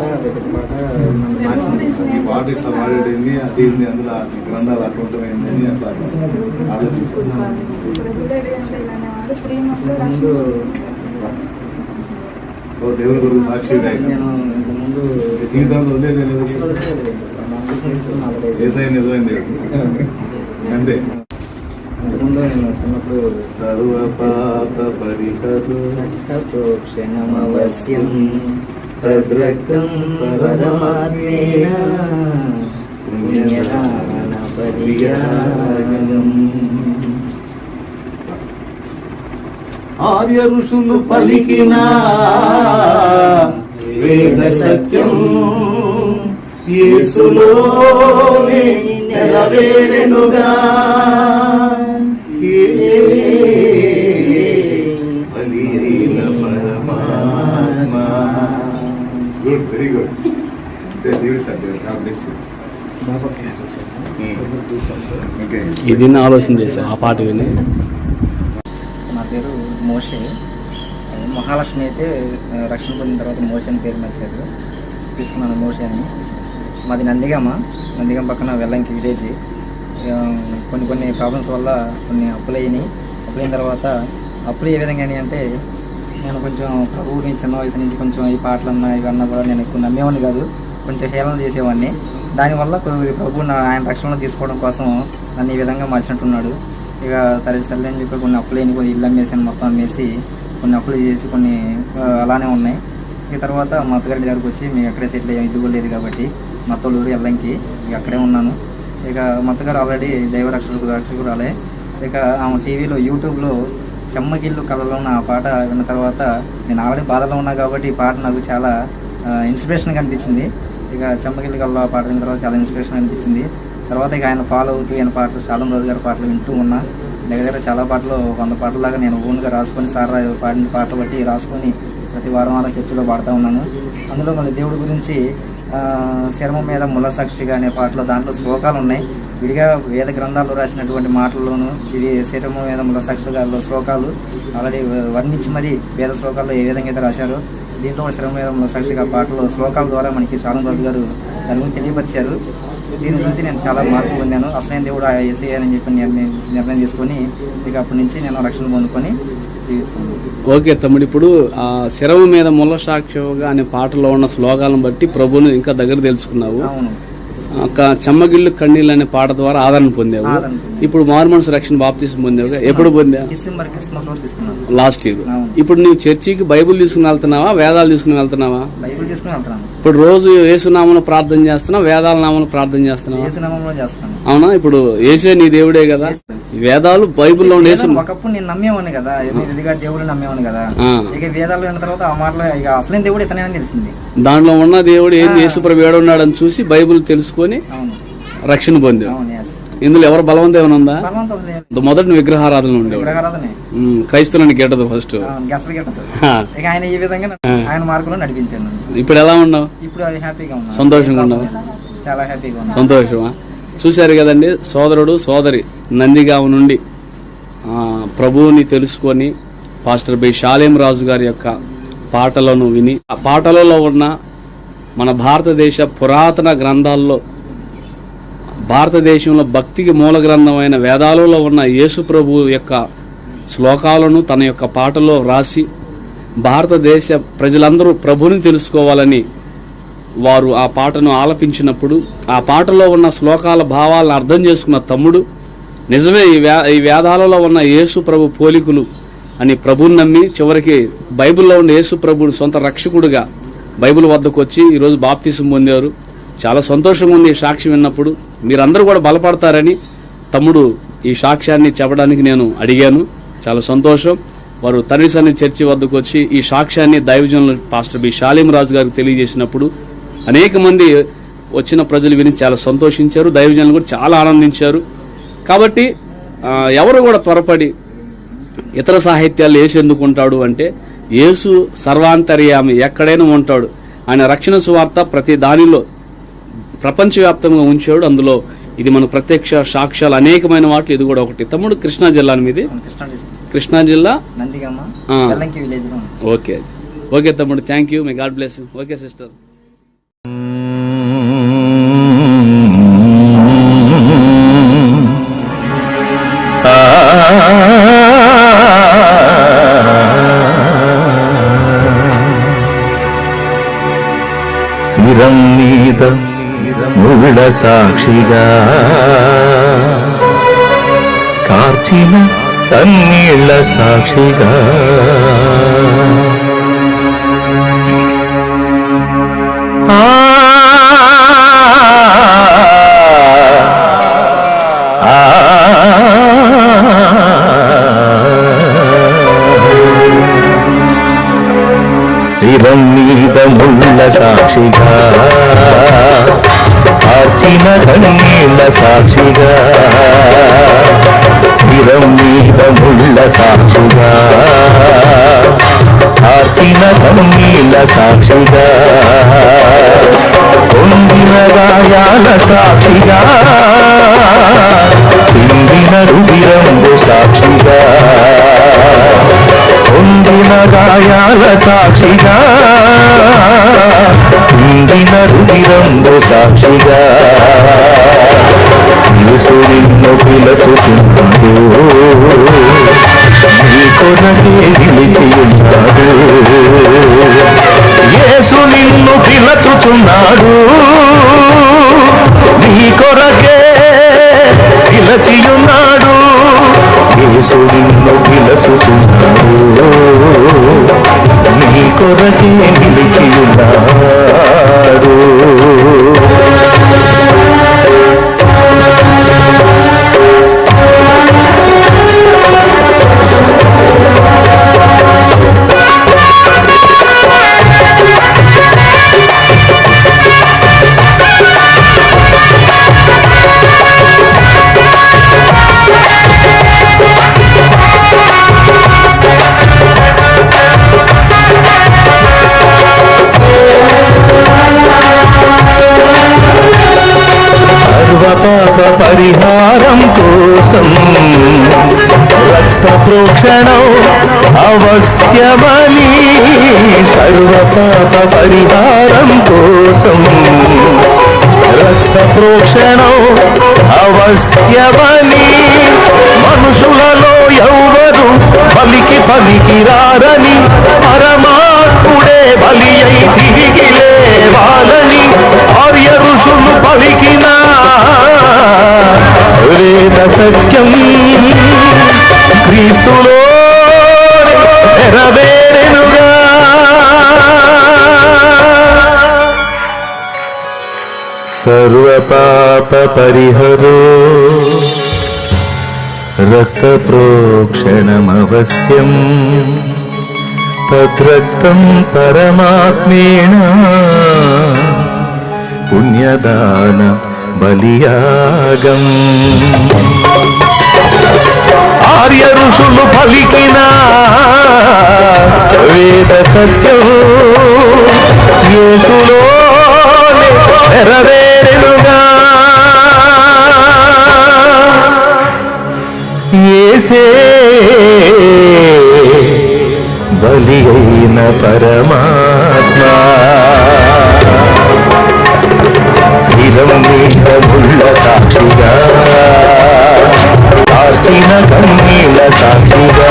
పాట వెతికి మార్చింది. పాట ఇట్లా వాడేది అది ఏంది అందులో గ్రంథాలు అటువంటి అని అట్లా ఆలోచించాను. ఓ దేవుని గురించి సాక్షి నేను ఇంతకుముందు జీవితంలో వదిలేదు. ఏసై నిజమైంది అంతే. ఇంతకుముందు నేను చిన్నప్పుడు సర్వ పాప పరిహరు క్షణమవశ్యం. తద్రక్తం పరమాత్మేన పుణ్యదాన ఆర్య ఋషులు పలికిన వేద సత్యం యేసులో నెరవేరెనుగా. వెరీ గుడ్ ఓకే ఇది నా ఆలోచన చేశాను ఆ పాట విని. నా పేరు మోషే. మహాలక్ష్మి అయితే రక్షణ పొందిన తర్వాత మోషే అని పేరు మార్చారు. తీసుకున్నాను మోషే అని. మాది నందిగామ. నందిగామ పక్కన వెల్లంకి విలేజ్. కొన్ని కొన్ని ప్రాబ్లమ్స్ వల్ల కొన్ని అప్పులు అయినాయి. అప్పులైన తర్వాత అప్పులు ఏ విధంగా అంటే నేను కొంచెం ప్రభువుని చిన్న వయసు నుంచి కొంచెం ఈ పాటలు అన్నా ఇవన్నా కూడా నేను ఎక్కువ నమ్మేవాడిని కాదు. కొంచెం హేళన చేసేవాడిని. దానివల్ల ప్రభు నా ఆయన రక్షణలో తీసుకోవడం కోసం నన్ను ఈ విధంగా మార్చినట్టున్నాడు. ఇక తల్లి తల్లి అని చెప్పి కొన్ని అప్పులు కొన్ని ఇల్లు అమ్మేసాను మొత్తం అమ్మేసి కొన్ని అప్పులు చేసి కొన్ని అలానే ఉన్నాయి. ఇక తర్వాత మా అత్తగారి దగ్గరకు వచ్చి మేము ఎక్కడే సెటిల్ అయ్యాం ఇది కూడా లేదు కాబట్టి మా తోలూరు ఎల్లంకి ఇక అక్కడే ఉన్నాను. ఇక మా అత్తగారు ఆల్రెడీ దైవ రక్షకుడు రక్షకురాలే. ఇక ఆమె టీవీలో యూట్యూబ్లో చెమ్మగిల్లు కళలో ఉన్న ఆ పాట విన్న తర్వాత నేను ఆల్రెడీ బాధలో ఉన్నా కాబట్టి ఈ పాట నాకు చాలా ఇన్స్పిరేషన్గా అనిపించింది. ఇక చెమ్మగిల్లు కళలో ఆ పాట విన్న తర్వాత చాలా ఇన్స్పిరేషన్ అనిపించింది. తర్వాత ఇక ఆయన ఫాలో అవుతూ ఆయన పాటలు శాలం రోజు గారి పాటలు వింటూ ఉన్నా. దగ్గర దగ్గర చాలా పాటలు వంద పాటల దాకా నేను ఓన్గా రాసుకొని సార్ పాడిన పాటలు బట్టి రాసుకొని ప్రతి వారం అలా చర్చిలో పాడుతూ ఉన్నాను. అందులో మళ్ళీ దేవుడి గురించి ఆ, శరమం మీద ముల సాక్షిగా అనే పాటలో దాంట్లో శ్లోకాలు ఉన్నాయి. విడిగా వేద గ్రంథాల్లో రాసినటువంటి మాటల్లోనూ ఇది శరమం మీద ముళ్ళ సాక్షిగా శ్లోకాలు ఆల్రెడీ వర్ణించి మరి వేద శ్లోకాల్లో ఏ విధంగా అయితే రాశారో దీంట్లో శరమం మీద ముళ్ళ సాక్షిగా పాటలు శ్లోకాల ద్వారా మనకి రాజు గారు దాని గురించి తెలియపరిచారు. దీని గురించి నేను చాలా మార్పు పొందాను. అసలైన దేవుడు ఆ ఎస్ఐ అని చెప్పి నిర్ణయం తీసుకొని ఇక అప్పటి నుంచి నేను రక్షణ పొందుకొని ఓకే తమ్ముడు ఇప్పుడు ఆ శరవు మీద ముల్ల సాక్షిగా అనే పాటలో ఉన్న శ్లోకాలను బట్టి ప్రభువుని ఇంకా దగ్గర తెలుసుకున్నావు. అవును. ఒక చెమ్మగిళ్ళు కన్నీళ్ళు అనే పాట ద్వారా ఆదరణ పొందావు. ఇప్పుడు మారుమనసు రక్షణ బాప్తీసం పొందావు? ఎప్పుడు తీసుకున్నాను. Last year. ఇప్పుడు నువ్వు చర్చికి బైబిల్ తీసుకుని వెళ్తున్నావా? వేదాలు తీసుకుని వెళ్తున్నావా? బైబిల్ తీసుకుని వెళ్తున్నాను. ఇప్పుడు రోజు యేసునామను ప్రార్థన చేస్తున్నావు వేదాల నామను ప్రార్థన చేస్తున్నావా? యేసునామంలో చేస్తాను అవునా? ఇప్పుడు యేసే నీ దేవుడే కదా? వేదాలు బైబిల్లో యేసు ఒకప్పుడు నేను నమ్మేవాడిని కదా ఇది- ఇదిగా దేవుడు నమ్మేవాడిని కదా. ఇక వేదాలు విన్న తర్వాత ఆ మాటలు ఇక అసలైన దేవుడు ఇతనే తెలిసింది. దాంట్లో ఉన్న దేవుడు ఏంది యేసుప్రభు ఏడున్నాడని చూసి బైబిల్ తెలుసుకొని అవును. రక్షణ yes. ఇందులో ఎవరు బలవంతం ఏమైనా ఉందా? మొదటి విగ్రహారాధన ఉండేవాడు. ఉమ్, క్రైస్తవులని గెట్టదు ఫస్ట్ ఆయన ఈ విధంగా ఆయన మార్గంలో నడిపించాను నన్ను. ఇప్పుడు ఎలా ఉన్నావు? ఇప్పుడు హ్యాపీగా సంతోషంగా ఉన్నావా? చాలా హ్యాపీగా సంతోషమా? చూశారు కదండి సోదరుడు సోదరి నందిగామ నుండి ఆ, ప్రభువుని తెలుసుకొని పాస్టర్ బి. షాలేం రాజు గారి యొక్క పాటలను విని ఆ పాటలలో ఉన్న మన భారతదేశ పురాతన గ్రంథాల్లో భారతదేశంలో భక్తికి మూల గ్రంథమైన వేదాలలో ఉన్న యేసు ప్రభు యొక్క శ్లోకాలను తన యొక్క పాటలో రాసి భారతదేశ ప్రజలందరూ ప్రభుని తెలుసుకోవాలని వారు ఆ పాటను ఆలపించినప్పుడు ఆ పాటలో ఉన్న శ్లోకాల భావాలను అర్థం చేసుకున్న తమ్ముడు నిజమే ఈ వే ఈ వేదాలలో ఉన్న యేసు ప్రభు పోలికలు అని ప్రభుని నమ్మి చివరికి బైబిల్లో ఉన్న యేసు ప్రభుని సొంత రక్షకుడిగా బైబిల్ వద్దకు వచ్చి ఈరోజు బాప్తీసం పొందారు. చాలా సంతోషంగా ఉంది ఈ సాక్ష్యం విన్నప్పుడు. మీరందరూ కూడా బలపడతారని తమ్ముడు ఈ సాక్ష్యాన్ని చెప్పడానికి నేను అడిగాను. చాలా సంతోషం. వారు తనిసని చర్చి వద్దకు వచ్చి ఈ సాక్ష్యాన్ని దైవజనులు పాస్టర్ బి. షాలిం రాజు గారికి తెలియజేసినప్పుడు అనేక మంది వచ్చిన ప్రజలు విని చాలా సంతోషించారు. దైవజనులు కూడా చాలా ఆనందించారు. కాబట్టి ఎవరు కూడా త్వరపడి ఇతర సాహిత్యాలు ఏసు ఎందుకుంటాడు అంటే యేసు సర్వాంతర్యామి ఎక్కడైనా ఉంటాడు. ఆయన రక్షణ సువార్త ప్రతి దానిలో ప్రపంచవ్యాప్తంగా ఉంచాడు. అందులో ఇది మన ప్రత్యక్ష సాక్ష్యాలు అనేకమైన వాటిలో ఇది కూడా ఒకటి. తమ్ముడు కృష్ణా జిల్లా మీది? కృష్ణా జిల్లా? ఓకే. ఓకే తమ్ముడు థ్యాంక్ యూ మీ గాడ్ బ్లెస్ ఓకే సిస్టర్. శ్రీరం ముళ్ళ సాక్షిగా కార్చిన కన్నీళ్ళ సాక్షిగా చేసిన కన్నీళ్ళ సాక్షిగా. స్థిరం మీద ముళ్ళ సాక్షిగా. కార్చిన కన్నీళ్ళ సాక్షిగా. పొందిన గాయాల సాక్షిగా. పిండిన రుదిరంబు సాక్షిగా. పొందిన గాయాల సాక్షిగా. పిండిన రుదిరంబు సాక్షిగా. యేసు నిన్ను పిలచుచున్నాడు నీ కొరకే నిలిచి ఉన్నాడు యేసు నిన్ను పిలచుచున్నాడు నీ కొరకే పిలచియున్నాడు యేసు నిన్ను పిలచుచున్నాడు నీ కొరకే నిలిచియున్నాడు. పరిహారం కోసం రక్త ప్రోక్షణం అవశ్యమని సర్వపాప పరిహారం కోసం రక్త ప్రోక్షణం అవశ్యమని మనుషులలో ఎవరు పలికి పలికి రారని పరమా అప్పుడే బలి అయి తిరిగి లేవాలని ఆర్య ఋషులు పలికిన. వేద సత్యం క్రీస్తులో నెరవేరెనుగా. సర్వపాప పరిహరో రక్త ప్రోక్షణమవశ్యం. తద్రక్తం పరమాత్మేణ పుణ్యదాన బలియాగం. ఆర్య ఋషులు పలికిన వేద సత్యం యేసులోనే నెరవేరెనుగా. ఏసే బలి అయిన పరమాత్మా. శిరం మీద ముళ్ళ సాక్షిగా. కార్చిన కన్నీళ్ళ సాక్షిగా.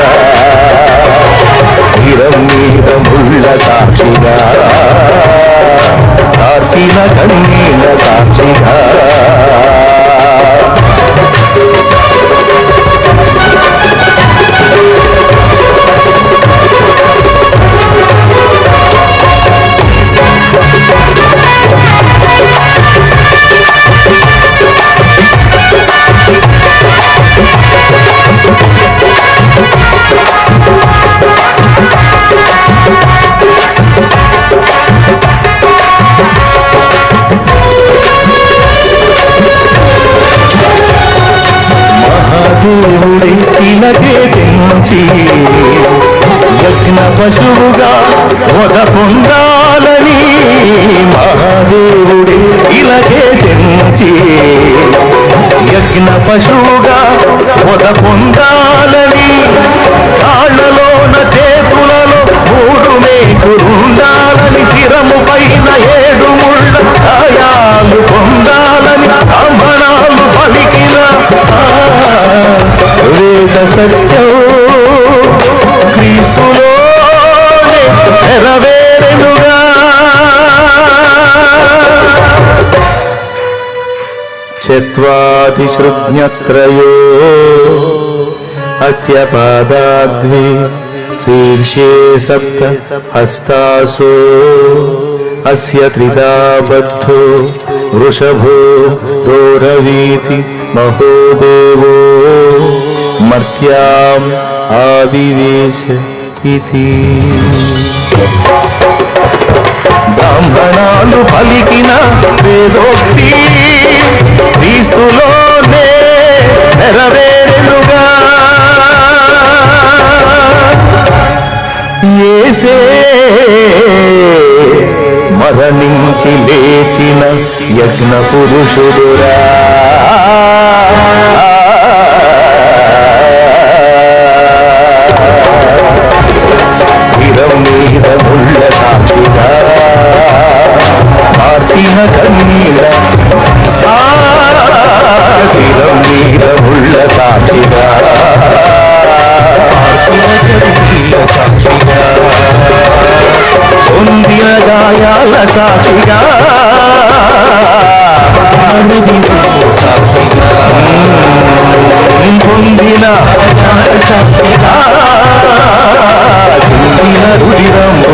శిరం మీద ముళ్ళ సాక్షిగా. కార్చిన కన్నీళ్ళ సాక్షిగా. మహాదేవుడి ఇలగే తెంచి యజ్ఞ పశువుగా వద పొందాలని మహాదేవుడి ఇలాగే తెంచి యజ్ఞ పశువుగా వద పొందాలని కాళ్ళలోన చేతులలో మూడు మేకులుండాలని శిరము పైన ఏడు ముళ్ళ గాయాలు పొందాలి అమృత సత్యం క్రీస్తులో నెరవేరుగా చత్వాతిశ్రుజ్ఞత్రయో అస్య పాదాద్వి శీర్షే సప్త హస్తాసో. అస్య త్రిదాబద్ధో వృషభో రోరవీతి మహోదేవో మర్త్యాం ఆవివేశ ఇతి బ్రాహ్మణాలు పలికిన వేదోక్తి క్రీస్తులోనే నెరవేరుగా ఏసే మరణించి లేచిన యజ్ఞ పురుషుడురా మార్చిన కన్నీల ఆ, శిరం మీద ముళ్ళ సాక్షిగా మార్చిన కన్నీల సాక్షిగా పొందిన గాయాల సాక్షిగా సాక్షిగా పొందిన సాక్షిగా చిందిన రుదిరంబు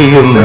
ചെയ്യുന്ന